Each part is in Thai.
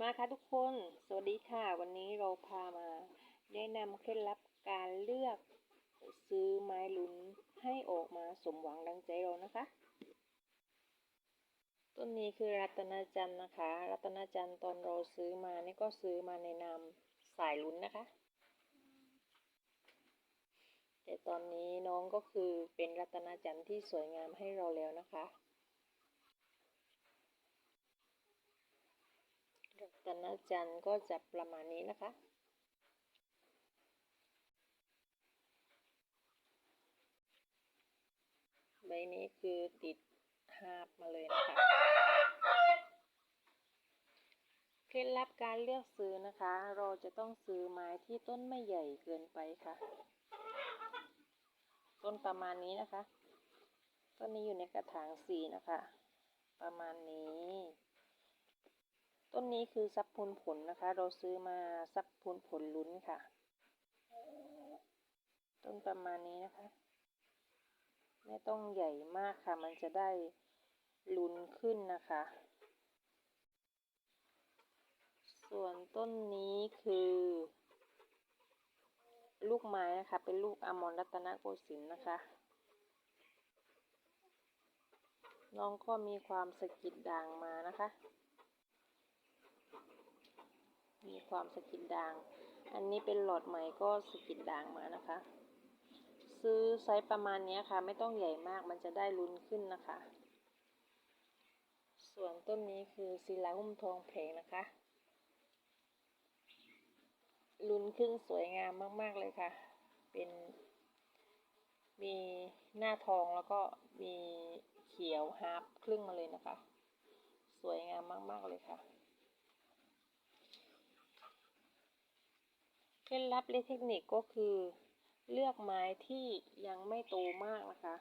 มาค่ะทุกคน สวัสดีค่ะ วันนี้เราพามา แนะนำเคล็ดลับการเลือกซื้อไม้ลุ้นให้ออกมาสมหวังดังใจเรานะคะ ต้นนี้คือรัตนจันทร์นะคะ รัตนจันทร์ตอนเราซื้อมานี่ก็ซื้อมาในนามสายลุ้นนะคะ แต่ตอนนี้น้องก็คือเป็นรัตนจันทร์ที่สวยงามให้เราแล้วนะคะ รั ตนจันทร์ก็จะประมาณนี้นะคะ ใบนี้คือติดหาบมาเลยนะคะ เคล็ดลับการเลือกซื้อนะคะ เราจะต้องซื้อไม้ที่ต้นไม่ใหญ่เกินไปค่ะ ต้นประมาณนี้นะคะ ต้นนี้อยู่ในกระถางสีนะคะ ประมาณนี้ ต้นนี้คือซับพูนผลนะคะ เราซื้อมาซับพูนผลลุ้นค่ะ ต้นประมาณนี้นะคะ ไม่ต้องใหญ่มากค่ะ มันจะได้ลุ้นขึ้นนะคะ ส่วนต้นนี้คือลูกไม้นะคะ เป็นลูกอมรรัตนโกสินทร์นะคะ น้องก็มีความสะกิดด่างมานะคะ มีความสกิดด่าง อันนี้เป็นหลอดใหม่ก็สกิดด่างมานะคะ ซื้อไซส์ประมาณนี้ค่ะ ไม่ต้องใหญ่มากมันจะได้ลุ้นขึ้นนะคะ ส่วนต้นนี้คือศิลาหุ้มทองเพลงนะคะลุ้นขึ้นสวยงามมาก ๆ เลยค่ะ เป็น มีหน้าทองแล้วก็มีเขียวฮาร์ปครึ่งมาเลยนะคะ สวยงามมาก ๆ เลยค่ะ เค ล็ดลับและเทคนิคก็คือ เลือกไม้ที่ยังไม่โตมากนะคะ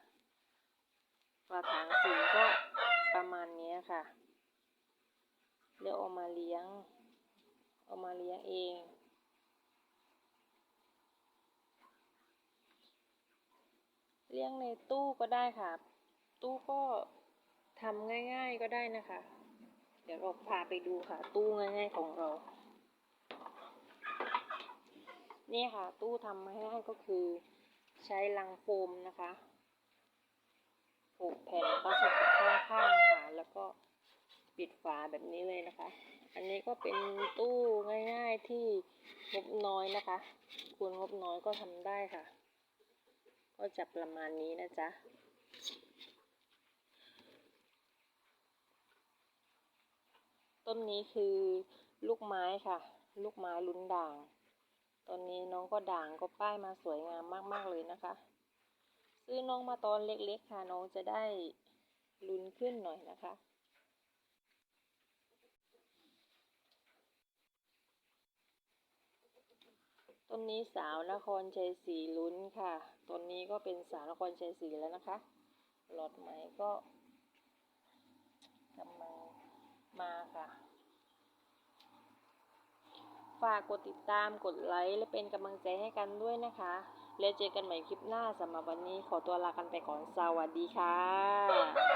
กระถางสีก็ประมาณนี้ค่ะเดี๋ยวเอามาเลี้ยง เอามาเลี้ยงเองเลี้ยงในตู้ก็ได้ค่ะ ตู้ก็ทำง่ายๆก็ได้นะคะ เดี๋ยวเราพาไปดูค่ะ ตู้ง่ายๆของเรา นี่ค่ะ ตู้ทำมาให้ก็คือใช้ลังโฟมนะคะผูกแผ่นพลาสติกข้างๆค่ะแล้วก็ปิดฝาแบบนี้เลยนะคะ อันนี้ก็เป็นตู้ง่ายๆที่งบน้อยนะคะคุณงบน้อยก็ทำได้ค่ะ ก็จะประมาณนี้นะจ๊ะต้นนี้คือลูกไม้ค่ะ ลูกไม้ลุ้นด่าง ตอนนี้น้องก็ด่างก็ป้ายมาสวยงามมาก ๆ เลยนะคะ ซื้อน้องมาตอนเล็กๆค่ะน้องจะได้ลุ้นขึ้นหน่อยนะคะ ต้นนี้สาวนครชัยศรีลุ้นค่ะ ต้นนี้ก็เป็นสาวนครชัยศรีแล้วนะคะ หลอดใหมก็ำลังมาค่ะ ฝากกดติดตามกดไลค์และเป็นกำลังใจให้กันด้วยนะคะ แล้วเจอกันใหม่คลิปหน้าสำหรับวันนี้ขอตัวลากันไปก่อนสวัสดีค่ะ